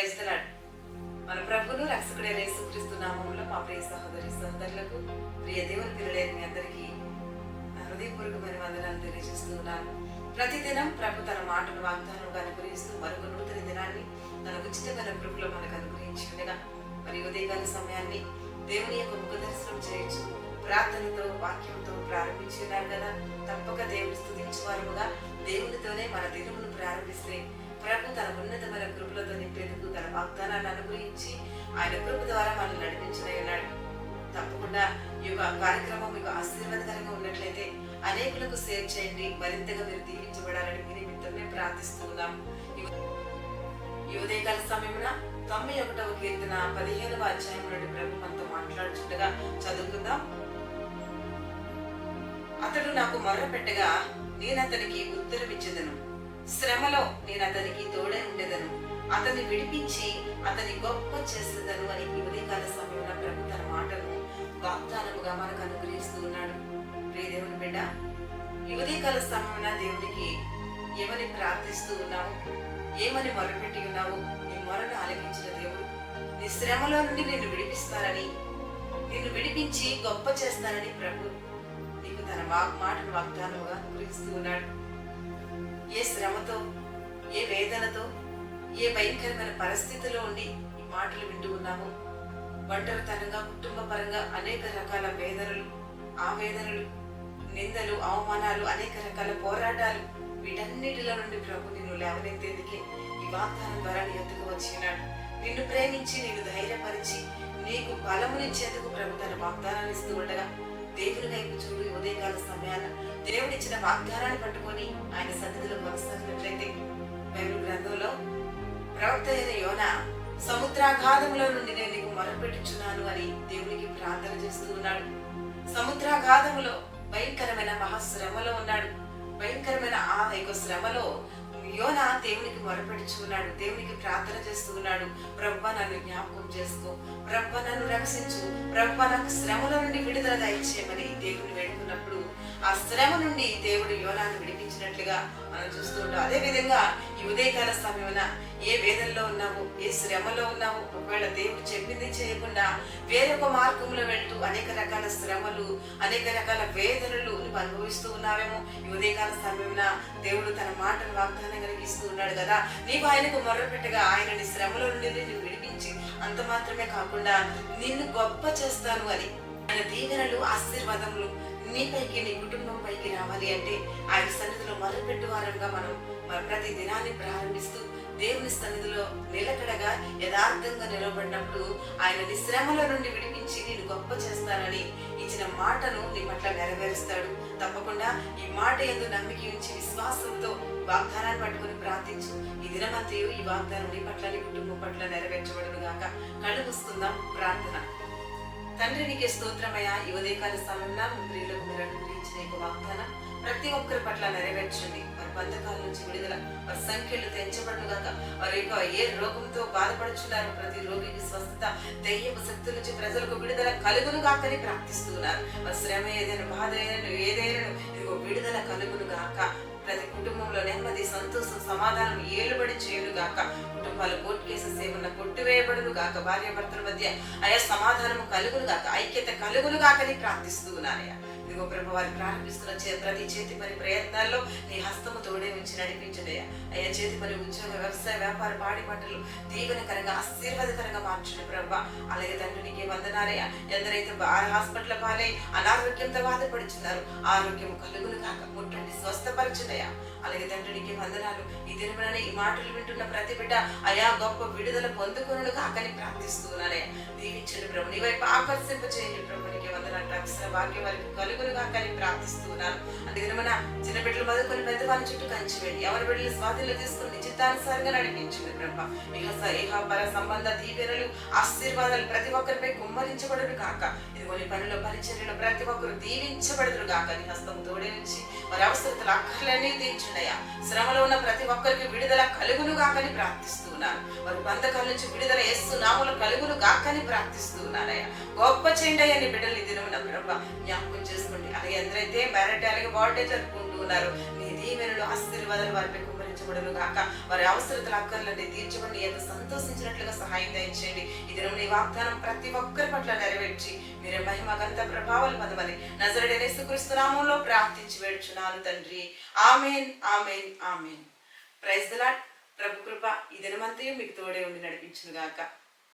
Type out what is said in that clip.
క్రైస్తలాడు మన ప్రభును రక్షకుడైన యేసుక్రీస్తు నామంలో మా ప్రియ సహోదరి సహోదరులకు ప్రియ దేవుని పిల్లలైన మీ అందరికీ హృదయపూర్వకమైన వందనాలు తెలియజేస్తున్నాను ప్రతిదినం ప్రభు తన మాటను వాగ్దానంగా అనుగ్రహిస్తూ మరొక నూతన దినాన్ని తన ఉచితమైన కృపలో మనకు అనుగ్రహించుండగా మరి ఉదయకాల సమయాన్ని దేవుని యొక్క ముఖ దర్శనం చేయొచ్చు ప్రార్థనతో వాక్యంతో ప్రారంభించున్నారు కదా. తప్పక దేవుని స్థుతించువారుగా దేవునితోనే మన దినమును ప్రారంభిస్తే ప్రభు తన ఉన్నతమైన కృపలతో అనుగ్రహించి ఆయన కృప ద్వారా మనల్ని నడిపించనే తప్పకుండా ఈ యొక్క కార్యక్రమం మీకు ఆశీర్వాదకరంగా ఉన్నట్లయితే అనేకులకు షేర్ చేయండి. మరింతగా మీరు దీవించబడాలని మీ నిమిత్తమే ప్రార్థిస్తున్నాం ఈ- ఉదయకాల సమయమున తొంభై ఒకటవ కీర్తన పదిహేనవ అధ్యాయం నుండి ప్రభు మనతో మాట్లాడుచుండగా చదువుకుందాం. అతడు నాకు మొర్ర పెట్టగా నేనతనికి ఉత్తరమిచ్చేదను. శ్రమలో నేను అతనికి తోడే ఉండేదను. అతన్ని విడిపించి అతని గొప్ప చేస్తుందను అని ఈ ఉదయకాల సమయంలో ప్రభు తన మాటను వాగ్దానముగా మనకు అనుగ్రహిస్తూ ఉన్నాడు ప్రియ దేవుని బిడ్డ ఈ ఉదయకాల సమయంలో దేవునికి ఏమని ప్రార్థిస్తూ ఉన్నావు? ఏమని మొరపెట్టి ఉన్నావు? నీ మొరను ఆలకించిన దేవుడు నీ శ్రమలో నుండి నిన్ను విడిపిస్తానని నిన్ను విడిపించి గొప్ప చేస్తానని ప్రభు నీకు తన వాగ్ మాటను వాగ్దానముగా అనుగ్రహిస్తూ ఉన్నాడు. ఏ శ్రమతో ఏ వేదనతో ఏ భయంకరమైన పరిస్థితిలో ఉండి ఈ మాటలు వింటూ ఉన్నాము ఒంటరితనంగా కుటుంబ పరంగా అనేక రకాల వేదనలు ఆవేదనలు నిందలు అవమానాలు అనేక రకాల పోరాటాలు వీటన్నిటిలో నుండి ప్రభు నిన్ను లేవనెత్తేందుకే ఈ వాగ్దానం ద్వారా నీ ఎత్తుకు వచ్చినాడు. నిన్ను ప్రేమించి నిన్ను ధైర్యపరిచి నీకు బలమునిచ్చేందుకు ప్రభు తన వాగ్దానాన్ని ఇస్తూ ఉండగా దేవుని వైపు చూడు ఉదయకాల సమయాన దేవుడిచ్చిన వాగ్దానాన్ని పట్టుకొని ఆయన సన్నిధిలో కొనసాగినట్లయితే బైబిల్ గ్రంథంలో ప్రవక్త యోన సముద్రాఘాతంలో నుండి నేను నీకు మొరపెట్టుచున్నాను అని దేవునికి ప్రార్థన చేస్తూ ఉన్నాడు. సముద్రాఘాతములో భయంకరమైన మహాశ్రమలో ఉన్నాడు. భయంకరమైన ఆ యొక్క శ్రమలో యోన దేవునికి మొరపెట్టుచున్నాడు దేవునికి ప్రార్థన చేస్తూ ఉన్నాడు. ప్రభు నన్ను జ్ఞాపకం చేసుకో. ప్రభు నన్ను రక్షించు. ప్రభు నాకు శ్రమల నుండి విడుదల దయచేయమని దేవుని వేడుకున్నప్పుడు ఆ శ్రమ నుండి దేవుడు యోనాన్ని విడిపించినట్లుగా మనం చూస్తూ ఉంటాం. అదే విధంగా ఈ ఉదయకాల సమయమున ఏ వేదనలో ఉన్నావు ఏ శ్రమలో ఉన్నావు ఒకవేళ దేవుడు చెప్పింది చేయకుండా వేరొక మార్గంలో వెళ్తూ అనేక రకాల శ్రమలు అనేక రకాల వేదనలు నువ్వు అనుభవిస్తూ ఉన్నావేమో ఈ ఉదయకాల సమయమున దేవుడు తన మాటను వాగ్దానం కలిగిస్తూ ఉన్నాడు కదా. నీవు ఆయనకు మొర్రపెట్టగా ఆయన నీ శ్రమల నుండి నిన్ను విడిపించి అంత మాత్రమే కాకుండా నిన్ను గొప్ప చేస్తాను అని. ఆయన దీవెనలు ఆశీర్వాదములు నీ పైకి నీ కుటుంబం పైకి రావాలి అంటే ఆయన సన్నిధిలో మొదలుపెట్టు వారంగా మనం ప్రతి దినాన్ని ప్రారంభిస్తూ దేవుని సన్నిధిలో నిలకడగా యథార్థంగా నిలబడినప్పుడు ఆయన నీ శ్రమల నుండి విడిపించి నేను గొప్ప చేస్తానని ఇచ్చిన మాటను నీ పట్ల నెరవేరుస్తాడు. తప్పకుండా ఈ మాట ఎందు నమ్మిక ఉంచి విశ్వాసంతో వాగ్దానాన్ని పట్టుకొని ప్రార్థించు. ఈ దినమంతయు ఈ వాగ్దానం నీ పట్ల నీ కుటుంబం పట్ల నెరవేర్చబడును గాక. కళ్ళు ప్రార్థన. తండ్రి నీకే స్తోత్రమయ్యా. ఈ ఉదయకాల సమయంలో మీ ప్రియులకు మీరు అనుగ్రహించిన యొక్క వాగ్దానం ప్రతి ఒక్కరి పట్ల నెరవేర్చండి. వారి బంధకాల నుంచి విడుదల వారి సంఖ్యలు తెంచబడును గాక. వారి యొక్క ఏ రోగంతో బాధపడుచున్నారు ప్రతి రోగికి స్వస్థత దయ్యపు శక్తుల నుంచి ప్రజలకు విడుదల కలుగును గాకని ప్రార్థిస్తున్నారు వారి శ్రమ ఏదైనా బాధ ఏదైనా ఏదైనా ఇదిగో విడుదల కలుగును గాక. ప్రతి కుటుంబంలో నెమ్మది సంతోషం సమాధానం ఏలుబడి చేయును గాక కుటుంబాలు కోర్టు కేసెస్ ఏమన్నా కొట్టివేయబడును గాక. భార్య భర్తల మధ్య అయా సమాధానము కలుగును గాక ఐక్యత కలుగును గాకని ప్రార్థిస్తూ ఉన్నానయ్యా. ఇదిగో ప్రభు వారు ప్రారంభిస్తున్న ప్రతి చేతి పని ప్రయత్నాల్లో నీ హస్తము తోడే ఉంచి నడిపించడయ్యా అయ్యా చేతి పని ఉద్యోగ వ్యవసాయ వ్యాపార పాడి పంటలు దీవెనకరంగా ఆశీర్వాదకరంగా మార్చండి ప్రభా. అలాగే తండ్రి నీకే వందనాలయ్యా. ఎందరైతే హాస్పిటల్ పాలై అనారోగ్యంతో బాధపడుచున్నారు ఆరోగ్యం కలుగును కాక ముట్టండి స్వస్థపరచుదయ్యా. అలాగే తండ్రి నీకే వందనాలు. ఈ దినమైన ఈ మాటలు వింటున్న ప్రతి బిడ్డ అయా గొప్ప విడుదల పొందుకును కాకని ప్రార్థిస్తున్నానయ్యా. దీవించండి ప్రభు. నీ వైపు ఆకర్షింప చేయండి ప్రభు. నీకే వందనాలు. అక్షర భాగ్యం వారికి కలుగును కాకని ప్రార్థిస్తున్నాను అందుకే మన చిన్న బిడ్డలు మొదలుకొని పెద్దవాళ్ళ చుట్టూ కంచి వెళ్ళి ఎవరి బిడ్డలు స్వాధీనం తీసుకుని చిత్తానుసారంగా నడిపించండి ప్రభ ఇహ ఇహ పర సంబంధ దీవెనలు ఆశీర్వాదాలు ప్రతి ఒక్కరిపై కుమ్మరించబడును కాక ఇదిగో నీ పనిలో పరిచర్యలో ప్రతి ఒక్కరు దీవించబడుదురు కాక నీ హస్తం తోడే నుంచి వారి అవసరతలు అక్కర్లన్నీ తీర్చుండయా. శ్రమలో ఉన్న ప్రతి ఒక్కరికి విడుదల కలుగును కాకని ప్రార్థిస్తున్నాను. వారి బంధకాల నుంచి విడుదల ఎస్సు నాములు కలుగును కాకని ప్రార్థిస్తున్నానయ్యా. గొప్ప చేయండి అయ్యా నీ బిడ్డలు దినమున ప్రభ జ్ఞాపకం చేసుకోండి. అలాగే ఎందరైతే మ్యారేట్ అలాగే బర్త్డే జరుపుకుంటూ ఉన్నారు నీ దీవెనలు ఆశీర్వాదాలు వారిపై కుమ్మరించబడును గాక. వారి అవసరతల అక్కర్లన్నీ తీర్చబడి ఎంత సంతోషించినట్లుగా సహాయం దయచేయండి. ఇది నీ వాగ్దానం ప్రతి ఒక్కరి పట్ల నెరవేర్చి మీరు మహిమ గంత ప్రభావాలు పొందమని నజరడైన యేసుక్రీస్తు ప్రార్థించి వేడుచున్నాను తండ్రి. Amen amen amen. Praise the ప్రభు కృప ఈ దినమంతయు మీకు తోడే ఉండి నడిపించును గాక.